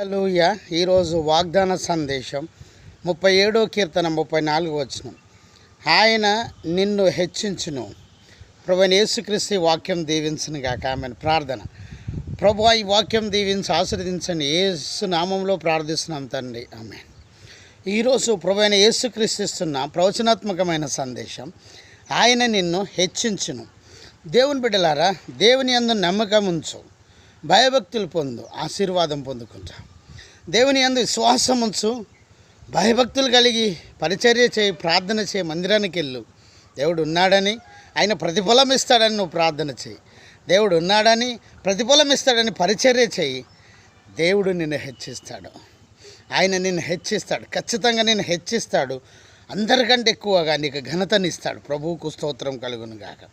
హల్లెలూయ. ఈరోజు వాగ్దాన సందేశం ముప్పై ఏడో కీర్తన ముప్పై నాలుగు వచ్చిన ఆయన నిన్ను హెచ్చించును. ప్రభు యేసుక్రీస్తు వాక్యం దీవించను గాక. ఆమె ప్రార్థన. ప్రభు ఈ వాక్యం దీవించి ఆశీర్వదించండి. యేసు నామంలో ప్రార్థిస్తున్నాం తండ్రి. ఆమె ఈరోజు ప్రభు అయిన యేసుక్రీస్తున్న ప్రవచనాత్మకమైన సందేశం ఆయన నిన్ను హెచ్చించును. దేవుని బిడ్డలారా దేవుని అందు నమ్మకం ఉంచు భయభక్తులు పొందు ఆశీర్వాదం పొందుకుంటా. దేవుని అందు విశ్వాసం ఉంచు. భయభక్తులు కలిగి పరిచర్య చేయి ప్రార్థన చేయి మందిరానికి వెళ్ళు. దేవుడు ఉన్నాడని ఆయన ప్రతిఫలం ఇస్తాడని నువ్వు ప్రార్థన చేయి. దేవుడు ఉన్నాడని ప్రతిఫలం ఇస్తాడని పరిచర్య చేయి. దేవుడు నిన్ను హెచ్చిస్తాడు. ఆయన నిన్ను హెచ్చిస్తాడు. ఖచ్చితంగా నేను హెచ్చిస్తాడు. అందరికంటే ఎక్కువగా నీకు ఘనతనిస్తాడు ప్రభువుకు స్తోత్రం కలుగును గాక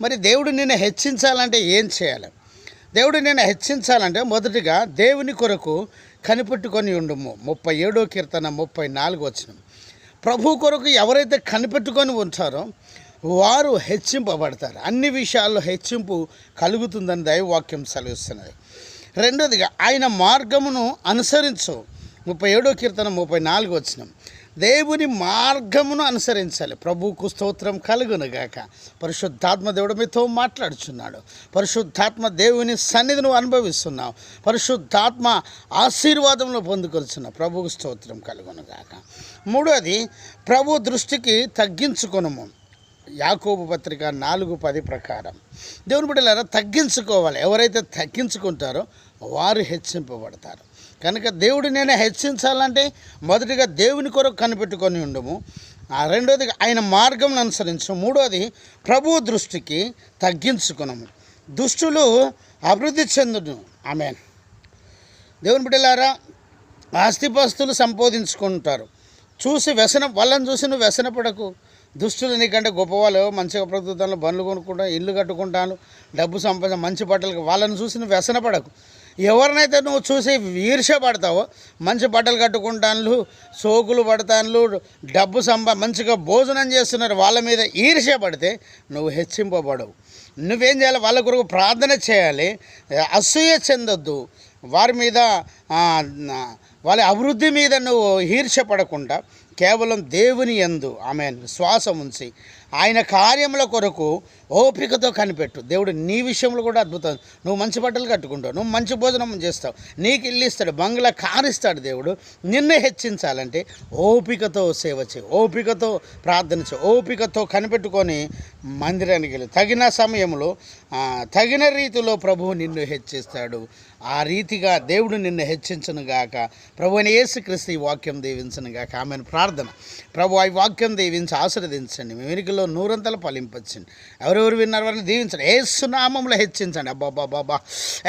మరి దేవుడు నిన్ను హెచ్చించాలంటే ఏం చేయాలి? దేవుడు నేను హెచ్చించాలంటే మొదటిగా దేవుని కొరకు కనిపెట్టుకొని ఉండుము. ముప్పై ఏడో కీర్తన ముప్పై నాలుగు వచ్చిన ప్రభు కొరకు ఎవరైతే కనిపెట్టుకొని ఉంచారో వారు హెచ్చింపబడతారు. అన్ని విషయాల్లో హెచ్చింపు కలుగుతుందని దైవవాక్యం సెలవిస్తున్నది. రెండోదిగా ఆయన మార్గమును అనుసరించు. ముప్పై ఏడో కీర్తన ముప్పై నాలుగు వచ్చినాం దేవుని మార్గమును అనుసరించాలి. ప్రభువుకు స్తోత్రం కలుగునుగాక పరిశుద్ధాత్మ దేవుడు మీతో మాట్లాడుచున్నాడు. పరిశుద్ధాత్మ దేవుని సన్నిధి నువ్వు అనుభవిస్తున్నావు. పరిశుద్ధాత్మ ఆశీర్వాదంలో పొందుకొలుచున్నావు. ప్రభువుకు స్తోత్రం కలుగునుగాక మూడోది ప్రభు దృష్టికి తగ్గించుకునము. యాకోబు పత్రిక నాలుగు పది ప్రకారం. దేవుని బిడ్డలారా తగ్గించుకోవాలి. ఎవరైతే తగ్గించుకుంటారో వారు హెచ్చింపబడతారు. కనుక దేవుడు నేను హెచ్చించాలంటే మొదటిగా దేవుని కొరకు కనిపెట్టుకొని ఉండము. ఆ రెండోది ఆయన మార్గం అనుసరించు. మూడోది ప్రభు దృష్టికి తగ్గించుకునము. దుష్టులు అభివృద్ధి చెందును ఆమె దేవుని బిడ్డలారా ఆస్తిపాస్తులు సంపాదించుకుంటారు. చూసి వ్యసన వాళ్ళని చూసి నువ్వు వ్యసనపడకు. దుస్తులు నీకంటే గొప్పవాళ్ళు మంచిగా ప్రభుత్వంలో బండ్లు కొనుక్కుంటా ఇల్లు కట్టుకుంటాను డబ్బు సంపాదన మంచి బట్టలు వాళ్ళని చూసి నువ్వు వ్యసనపడకు. ఎవరినైతే నువ్వు చూసి ఈర్ష్య పడతావో మంచి బట్టలు కట్టుకుంటాను సోకులు పడతాను డబ్బు సంపా మంచిగా భోజనం చేస్తున్నారు వాళ్ళ మీద ఈర్ష్య పడితే నువ్వు హెచ్చింపబడవు. నువ్వేం చేయాలి? వాళ్ళ కొరకు ప్రార్థన చేయాలి. అసూయ చెందొద్దు. వారి మీద వాళ్ళ అభివృద్ధి మీద నువ్వు ఈర్ష్య పడకుండా కేవలం దేవుని యందు ఆమె విశ్వాసం ఉంచి ఆయన కార్యముల కొరకు ఓపికతో కనిపెట్టు. దేవుడు నీ విషయంలో కూడా అద్భుతం. నువ్వు మంచి బట్టలు కట్టుకుంటావు. నువ్వు మంచి భోజనం చేస్తావు. నీకు ఇల్లు ఇస్తాడు. బంగ్లా కారిస్తాడు దేవుడు. నిన్ను హెచ్చించాలంటే ఓపికతో సేవ చేయి. ఓపికతో ప్రార్థన చేయి. ఓపికతో కనిపెట్టుకొని మందిరానికి వెళ్ళి. తగిన సమయంలో తగిన రీతిలో ప్రభువు నిన్ను హెచ్చిస్తాడు. ఆ రీతిగా దేవుడు నిన్ను హెచ్చించను గాక. ప్రభు అని యేసుక్రీస్తు ఈ వాక్యం దీవించను గాక. ఆమెను. ప్రార్థన. ప్రభు ఈ వాక్యం దీవించి ఆశీర్వదించండి. మీ వెనుకలో నూరంతలు ఫలింపచ్చండి ఎవరెవరు విన్నారు? వారిని దీవించండి. ఏసునామంలో హెచ్చించండి. అబ్బా బాబా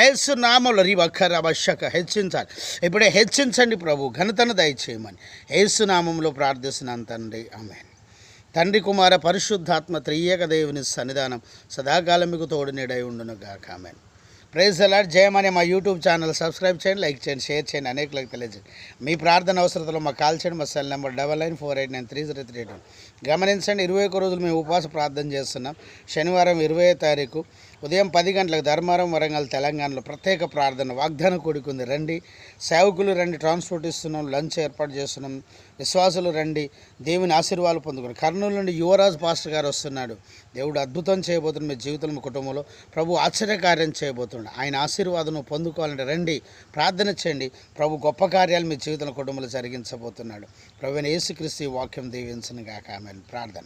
ఏసునామంలో రీ వక్కర అవశ్యక హెచ్చించాలి. ఇప్పుడే హెచ్చించండి ప్రభు. ఘనతను దయచేయమని. ఏసునామంలో ప్రార్థిస్తున్నాను తండ్రి. ఆమె తండ్రి కుమార పరిశుద్ధాత్మ త్రియేక దేవుని సన్నిధానం సదాకాలం మీకు తోడు నీడై ఉండును గాక. ఆమెను. ప్రైజ్ అలాడ్ జయమనే మా యూట్యూబ్ ఛానల్ సబ్స్క్రైబ్ చేయండి లైక్ చేయండి షేర్ చేయండి అనేకలకు తెలియజేయండి. మీ ప్రార్థన అవసరతలో మా కాల్ చేయండి మా cell number double nine four eight nine three zero three eight గమనించండి ఇరవై ఒక్క రోజులు మేము ఉపవాస ప్రార్థన చేస్తున్నాం. శనివారం ఇరవై తారీఖు ఉదయం పది గంటలకు ధర్మారం వరంగల్ తెలంగాణలో ప్రత్యేక ప్రార్థన వాగ్దానం కూడుకుంది. రండి సేవకులు రండి ట్రాన్స్పోర్ట్ ఇస్తున్నాం లంచ్ ఏర్పాటు చేస్తున్నాం. విశ్వాసులు రండి దేవుని ఆశీర్వాదాలు పొందుకుని కర్నూలు నుండి యువరాజ్ పాస్టర్ గారు వస్తున్నాడు. దేవుడు అద్భుతం చేయబోతున్నాడు మీ జీవితంలో మీ కుటుంబంలో. ప్రభు ఆశ్చర్యకార్యం చేయబోతున్నాడు. ఆయన ఆశీర్వాదం పొందుకోవాలంటే రండి ప్రార్థన చేయండి. ప్రభు గొప్ప కార్యాలు మీ జీవితంలో కుటుంబంలో జరిగించబోతున్నాడు. ప్రభు యేసుక్రీస్తు ఈ వాక్యం దీవించను గాక. ఆమె ప్రార్థన.